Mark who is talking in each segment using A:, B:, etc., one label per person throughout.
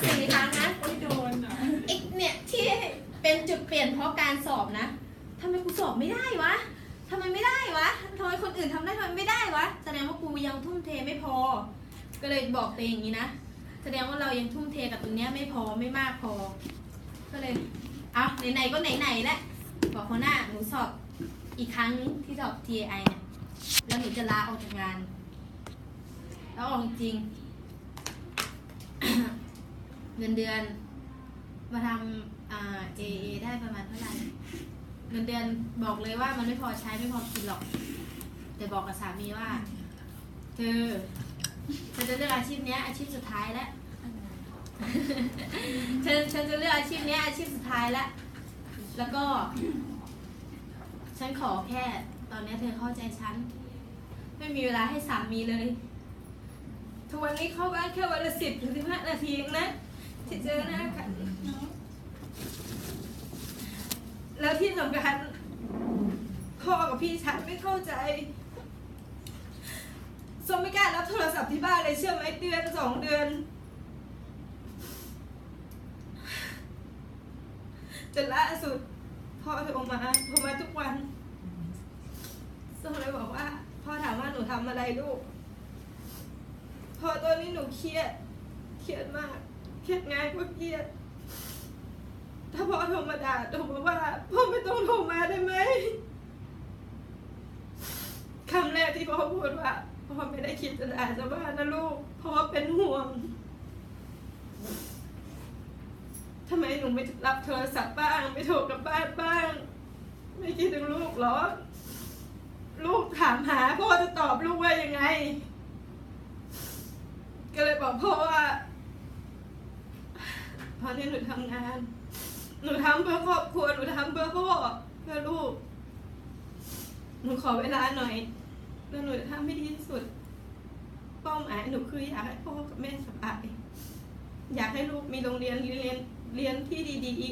A: สี่ครั้งนะ
B: ไม่โดนอะ
A: ไอ้เนี่ยที่เป็นจุดเปลี่ยนเพราะการสอบนะทำไมกูสอบไม่ได้วะทำไมไม่ได้วะทำไมคนอื่นทำได้ทำไมไม่ได้วะ แสดงว่ากูยังทุ่มเทไม่พอ ก็เลยบอกตัวเองอย่างนี้นะ แสดงว่าเรายังทุ่มเทกับตรงเนี้ยไม่พอไม่มากพอ ก็เลยเอาไหนๆก็ไหนๆแล้วบอกหัวหน้าหนูสอบอีกครั้งที่สอบ TAI เนี่ย แล้วหนูจะลาออกจากงาน แล้วออกจริง เงินเดือน มาทำอ่า AA ได้ประมาณเท่าไหร่เงินเดือนบอกเลยว่ามันไม่พอใช้ไม่พอกินหรอก แต่บอกกับสามีว่า เธอเธอจะเลือกอาชีพเนี้ยอาชีพสุดท้ายแล้วเธอเธอจะเลือกอาชีพเนี้ยอาชีพสุดท้ายแล้วแล้วก็ ฉันขอแค่ ตอนนี้เธอเข้าใจฉัน ไม่มีเวลาให้สามีเลยทุกวันนี้เข้าบ้านแค่วันละสิบถึงสิบห้านาทีเองนะ ที่เจอหน้ากันแล้วที่สำคัญพ่อกับพี่ชายไม่เข้าใจสมไม่กล้ารับโทรศัพท์ที่บ้านเลยเชื่อไหมเดือนสองเดือน จนล่าสุดพ่อโทรมาโทรมาทุกวันสมเลยบอกว่า พ่อถามว่าหนูทำอะไรลูกพ่อตอนนี้หนูเครียด เครียดมาก เครียดงายกว่าเครียด ถ้าพ่อโทรมาด่าโทรมาว่าพ่อไม่ต้องโทรมาได้ไหมคำแรกที่พ่อพูดว่าพ่อไม่ได้คิดจะด่าชาวบ้านะลูกเพราะว่าเป็นห่วงทำไมหนูไม่รับโทรศัพท์บ้าง ไม่โทรกลับบ้านบ้าง ไม่คิดถึงลูกหรอ ลูกถามหาพ่อจะตอบลูกว่ายังไง ก็เลยบอกพ่อว่า พอที่หนูทำงาน หนูทำเพื่อครอบครัว หนูทำเพื่อพ่อ เพื่อลูก หนูขอเวลาหน่อยแล้วหนูจะทำให้ดีที่สุด เป้าหมายหนูคืออยากให้พ่อกับแม่สบาย อยากให้ลูกมีโรงเรียนเรียนเรียนที่ดี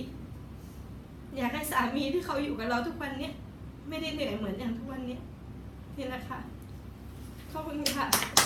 A: ๆ อยากให้สามีที่เขาอยู่กับเราทุกวันเนี้ยไม่ได้เหนื่อยเหมือนอย่างทุกวันเนี้ยนี่แหละค่ะขอบคุณค่ะ